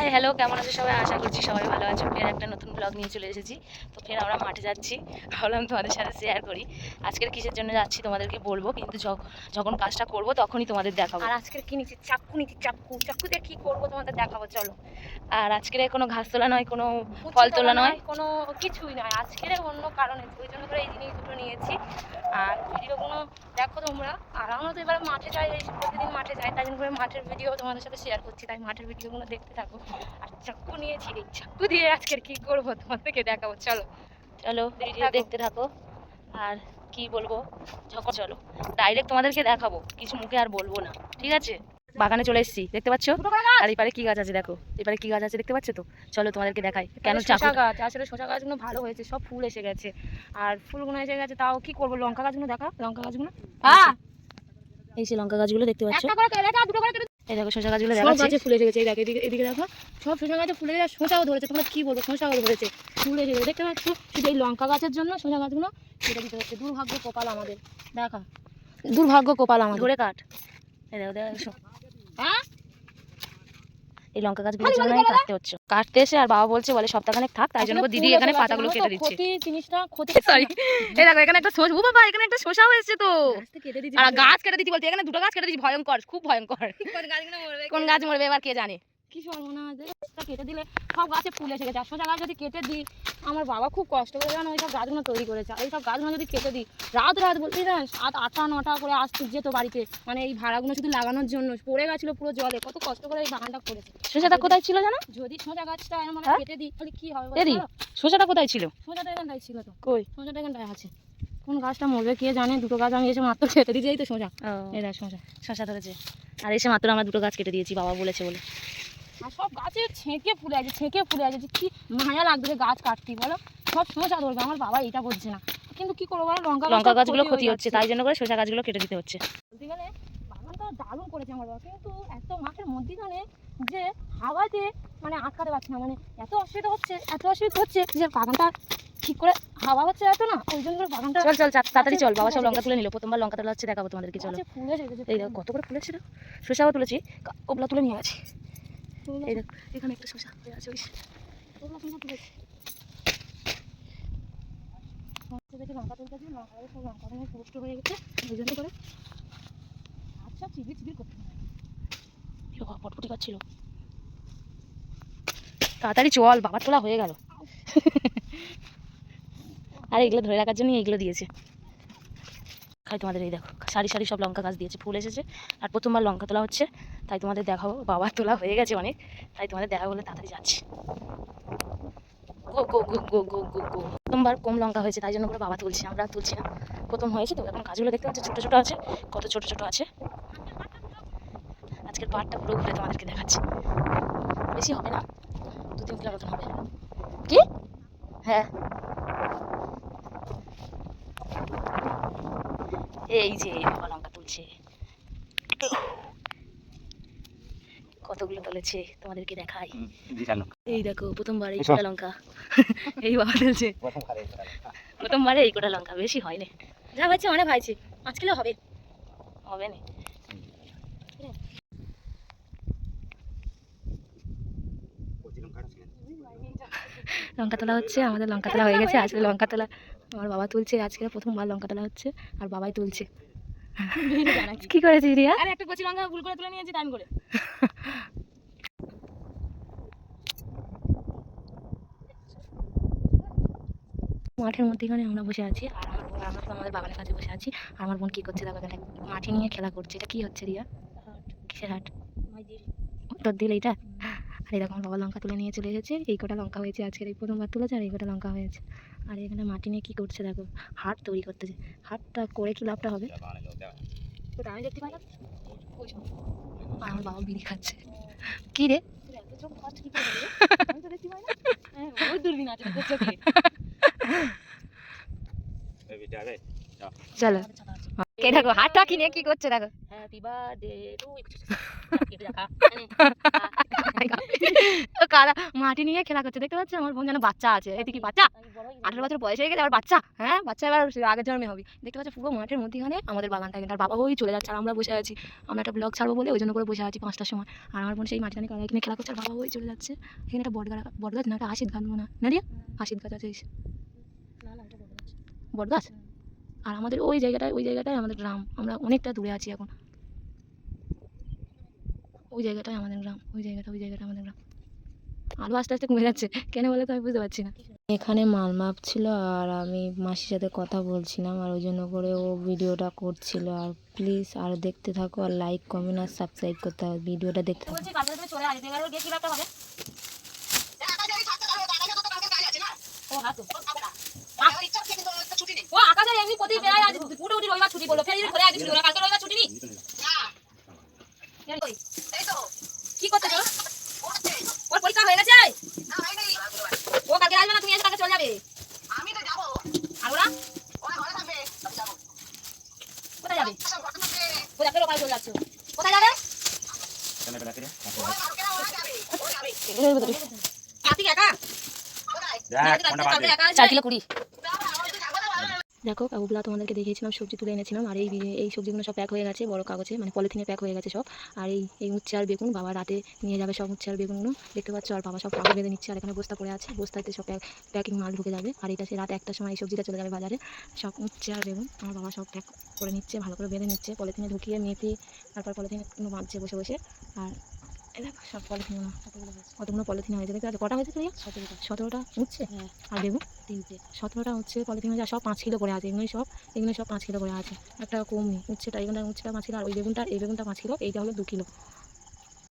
Hi hello কেমন আছে সবাই? আশা করছি সবাই ভালো আছো। ফের একটা নতুন ব্লগ নিয়ে চলে এসেছি। তো ফের আমরা মাঠে যাচ্ছি। ভাবলাম তোমাদের সাথে শেয়ার করি। আজকের কিসের জন্য যাচ্ছি তোমাদেরকে বলব কিন্তু যখ- যখন কাজটা করব তখনই তোমাদের দেখাবো। আর আজকের কি নিচ্ছি? চাক্কু নিচ্ছি চাক্কু চাক্কু দিয়ে কি করব তোমাদের দেখাবো চলো। আর আজকের কোনো ঘাস তোলা নয় কোনো ফল তোলা নয় কোনো কিছুই নয়। আজকের অন্য কারণে ওই জন্য করে এই জিনিস দুটো নিয়েছি। আর ভিডিওগুলো দেখো তোমরা। আর আমরা তো এবার মাঠে যাই প্রতিদিন মাঠে যাই তাই জন্য করে মাঠের ভিডিও তোমাদের সাথে শেয়ার করছি। তাই মাঠের ভিডিওগুলো দেখতে থাকো। আর চাক্কু নিয়েছি। এই চাক্কু দিয়ে আজকের কি করব তোমাদেরকে দেখাবো চলো। চলো দেখতে থাকো। আর কি বলব? যখন চলো। ডাইরেক্ট তোমাদেরকে দেখাবো কিছু মুখে আর বলব না ঠিক আছে? বাগানে চলে এসেছি দেখতে পাচ্ছ? আর এপারে কি গাছ আছে দেখো এপারে কি গাছ আছে দেখতে পাচ্ছ তো? চলো তোমাদেরকে দেখাই কেন চাকু শশা গাছ আসলে শশা গাছগুলো ভালো হয়েছে সব ফুল এসে গেছে। আর ফুলগুলো এসে গেছে তাও কি করব? লঙ্কা গাছগুলো দেখা লঙ্কা গাছগুলো? হ্যাঁ এই যে লঙ্কা গাছগুলো দেখতে পাচ্ছ? এই দেখো শসা গাছগুলো সব দেখাচ্ছি। গাছে ফুলে এসে গেছে এই দেখো এদিকে এদিকে দেখো। সব শসা গাছে ফুলে গেছে শসাও ধরেছে তোমরা কি বলব শসাও ধরেছে। ফুলে এসে গেছে দেখতে পাচ্ছ? শুধু এই লঙ্কা গাছের জন্য শসা গাছগুলো কেটে দিতে হচ্ছে। দুর্ভাগ্য কপাল আমাদের। দেখা। দুর্ভাগ্য কপাল আমাদের। ধরে কাঠ এই দেখো দেখো এই লঙ্কা গাছগুলোর জন্যই কাটতে হচ্ছে। কাটতে এসে আর বাবা বলছে বলে সপ্তাহখানেক থাক তাই জন্য দিদি এখানে পাতাগুলো কেটে দিচ্ছে। ক্ষতি জিনিসটা ক্ষতি সরি এই দেখো এখানে একটা শোষ ও বাবা এখানে একটা শোষা হয়েছে তো। আর গাছ কেটে দিচ্ছি বলতে এখানে দুটো গাছ কেটে দিচ্ছি ভয়ঙ্কর খুব ভয়ঙ্কর। কোন গাছগুলো মরবে কোন গাছ মরবে এবার কে জানে? কি কেটে দিলে সব গাছে ফুল এসে গেছে। আর গাছ যদি কেটে দিই আমার বাবা খুব কষ্ট করে জানো ওই সব গাছগুলো তৈরি করেছে। আর এই সব গাছগুলো যদি কেটে দিই রাত রাত বলতে না সাত আটটা নটা করে আসতে যেত বাড়িতে। মানে এই ভাড়াগুলো শুধু লাগানোর জন্য। পড়ে গেছিল পুরো জলে। কত কষ্ট করে এই বাগানটা করেছে। কোথায় ছিল জানো? যদি সোজা গাছটা হ্যাঁ? কেটে দিই তাহলে কি হবে শসাটা কোথায় ছিল? সোজাটা এখানটায় ছিল তো। কই? সোজাটা এখানটায় আছে। কোন গাছটা মরবে কে জানে? দুটো গাছ আমি এসে মাত্র কেটে এই তো সোজা। শসা ধরেছে। আর এসে মাত্র আমরা দুটো গাছ কেটে দিয়েছি বাবা বলেছে বলে। আর সব গাছে ছেঁকে ফুলে আছে ছেঁকে ফুলে আছে যে কি মায়া লাগবে গাছ কাটতে বলো? সব সমস্যা ধরবে আমার বাবা এটা বুঝছে না। কিন্তু কি করব বলো লঙ্কা লঙ্কা গাছগুলো ক্ষতি হচ্ছে তাই জন্য করে শসা গাছগুলো কেটে দিতে হচ্ছে। বলতে গেলে বাগানটা দারুণ করেছে আমার বাবা কিন্তু এত মাঠের মধ্যিখানে যে হাওয়াতে মানে আটকাতে পারছি না মানে এত অসুবিধা হচ্ছে এত অসুবিধা হচ্ছে যে বাগানটা ঠিক করে হাওয়া হচ্ছে এত না ওই জন্য বাগানটা চল চল তাড়াতাড়ি চল বাবা সব লঙ্কা তুলে নিল প্রথমবার লঙ্কা তোলা হচ্ছে দেখাবো তোমাদেরকে চলো। এই কত করে ফুলেছিল শসাও তুলেছি ওগুলা তুলে নিয়ে গেছি ফুল এই দেখো। এখানে একটা শসা হয়ে আছে ওই ওগুলো সুন্দর তুলেছে। লঙ্কা তুলতেছি, লঙ্কা গাছে সব লঙ্কা গুলো পুষ্ট হয়ে গেছে, ওই জন্য করে আচ্ছা চিবির চিবির করতে পটপটি তাড়াতাড়ি চল বাবার তোলা হয়ে গেল। আর এগুলো ধরে রাখার জন্য এগুলো দিয়েছে। খাই তোমাদের এই দেখো সারি সারি সব লঙ্কা গাছ দিয়েছে ফুল এসেছে আর প্রথমবার লঙ্কা তোলা হচ্ছে। তাই তোমাদের দেখাবো, বাবার তোলা হয়ে গেছে অনেক, তাই তোমাদের দেখা বলে তাড়াতাড়ি যাচ্ছি। গো গো গো গো গো গো গো। প্রথমবার কম লঙ্কা হয়েছে, তাই জন্য করে বাবা তুলছে, আমরা তুলছি না। প্রথম হয়েছে, তো এখন গাছগুলো দেখতে পাচ্ছ, ছোটো ছোটো আছে, কত ছোটো ছোটো আছে। আজকের পাটটা পুরো ঘুরে তোমাদেরকে দেখাচ্ছি। বেশি হবে না দু তিন কিলো মতন হবে। কি? হ্যাঁ। এই যে, বাবা লঙ্কা তুলছে। কতগুলো তুলেছে তোমাদেরকে দেখাই। এই দেখো প্রথমবার এই। কোটা লঙ্কা। এই বাবা তুলছে প্রথমবারে এই কোটা লঙ্কা বেশি হয়নি। যা হয়েছে অনেক হয়েছে। পাঁচ কিলো হবে। হবে না? লঙ্কা তোলা হচ্ছে আমাদের লঙ্কা তোলা হয়ে গেছে আজকে লঙ্কা তোলা আমার বাবা তুলছে আজকে প্রথমবার লঙ্কা তোলা হচ্ছে আর বাবাই তুলছে। কি করেছিস রিয়া? আরে একটা কচি লঙ্কা ভুল করে তুলে নিয়েছি টাইম করে। মাঠের মধ্যেখানে আমরা বসে আছি আর আমার বোন আমরা তো আমাদের বাগানের কাছে বসে আছি। আর আমার বোন কি করছে দেখো দেখ মাটি নিয়ে খেলা করছে। এটা কি হচ্ছে রিয়া? কিসের হাট? তোর দিল এইটা? আর এরকম বাবা লঙ্কা তুলে নিয়ে চলে এসেছে। এই কটা লঙ্কা হয়েছে আজকের এই প্রথমবার তুলেছে আর এই কটা লঙ্কা হয়েছে। আর এখানে মাটি নিয়ে কী করছে দেখো? হাট তৈরি করতেছে। হাটটা করে কি লাভটা হবে। তো আমি দেখতে পাই না আমার বাবা বিড়ি খাচ্ছে। কী রে? ফাস্ট কি তোর চোখে চলো কে দেখো কিনে কি করছে দেখো। হ্যাপি বার্থডে ও কারা মাটি নিয়ে খেলা করছে দেখতে পাচ্ছ? আমার বোন যেন বাচ্চা আছে। এদিকে কি বাচ্চা! আঠারো বছর বয়স হয়ে গেছে আবার বাচ্চা হ্যাঁ? বাচ্চা এবার আগের জন্মে হবে। দেখতে পাচ্ছ পুরো মাঠের মধ্যেখানে আমাদের বাগানটা কিন্তু আর বাবা ওই চলে যাচ্ছে আর আমরা বসে আছি। আমরা একটা ব্লগ ছাড়বো বলে ওই জন্য করে বসে আছি পাঁচটার সময়। আর আমার বোন সেই মাঝখানে কারা এখানে খেলা করছে আর বাবা ওই চলে যাচ্ছে। এখানে একটা বট গাছ বট গাছ না একটা আশিদ গাছ মনে হয়। না রিয়া আশিদ গাছ আছে এই সে। বট গাছ আর আমাদের ওই জায়গাটায় ওই জায়গাটায় আমাদের গ্রাম। আমরা অনেকটা দূরে আছি এখন। ওই জায়গাটাই আমাদের গ্রাম ওই জায়গাটা ওই জায়গাটা আমাদের গ্রাম। আলু আস্তে আস্তে কমে যাচ্ছে। কেন বলে তো আমি বুঝতে পারছি না। এখানে মাল মাপ ছিল আর আমি মাসির সাথে কথা বলছিলাম আর ওই জন্য করে ও ভিডিওটা করছিল। আর প্লিজ আর দেখতে থাকো আর লাইক কমেন্ট আর সাবস্ক্রাইব করতে হবে। ভিডিওটা দেখতে থাকো। ও হ্যাঁ তো। ও আকাশের এমনি প্রতি বেলায় আজ উঠে উঠে রবিবার ছুটি বলল ফের ঘরে আজ ছুটি বলল কালকে রবিবার ছুটি নি কি করতে ওর পরীক্ষা হয়ে গেছে ও কালকে আসবে না তুমি এসে কালকে চলে যাবে আর ওরা কোথায় যাবে ও যাকে লোকাল চলে যাচ্ছে কোথায় যাবে চার কিলো কুড়ি দেখো, কাকুগুলা তোমাদেরকে দেখিয়েছিলাম, সবজি তুলে এনেছিলাম, আর এই এই সবজিগুলো সব প্যাক হয়ে গেছে, বড় কাগজে মানে পলিথিনে প্যাক হয়ে গেছে সব। আর এই এই উচ্ছে আর বেগুন, বাবা রাতে নিয়ে যাবে সব উচ্ছে আর বেগুনগুলো। দেখতে পাচ্ছ, আর বাবা সব কাগজ বেঁধে নিচ্ছে, আর এখানে বস্তা পড়ে আছে, বস্তাতে সব প্যাক প্যাকিং মাল ঢুকে যাবে। আর এটা সে রাত একটার সময় এই সবজিটা চলে যাবে বাজারে। সব উচ্ছে আর বেগুন, আমার বাবা সব প্যাক করে নিচ্ছে, ভালো করে বেঁধে নিচ্ছে পলিথিনে ঢুকিয়ে মেপে, তারপর পলিথিনে বাঁধছে বসে বসে। আর দেখো সব পলিথিনগুলো কতগুলো পলিথিন হয়েছে? দেখতে পাচ্ছ? কটা হয়েছে তুমি? সতেরোটা। সতেরোটা উঠছে? আর বেগুন? তিনটে। সতেরোটা হচ্ছে পলিথিন হয়েছে সব পাঁচ কিলো করে আছে এগুলোই সব এগুলো সব পাঁচ কিলো করে আছে। একটা কম নেই উচ্ছেটা এগুলো উচ্ছেটা পাঁচ কিলো আর ওই বেগুনটা এই বেগুনটা পাঁচ কিলো এইটা হলো দু কিলো।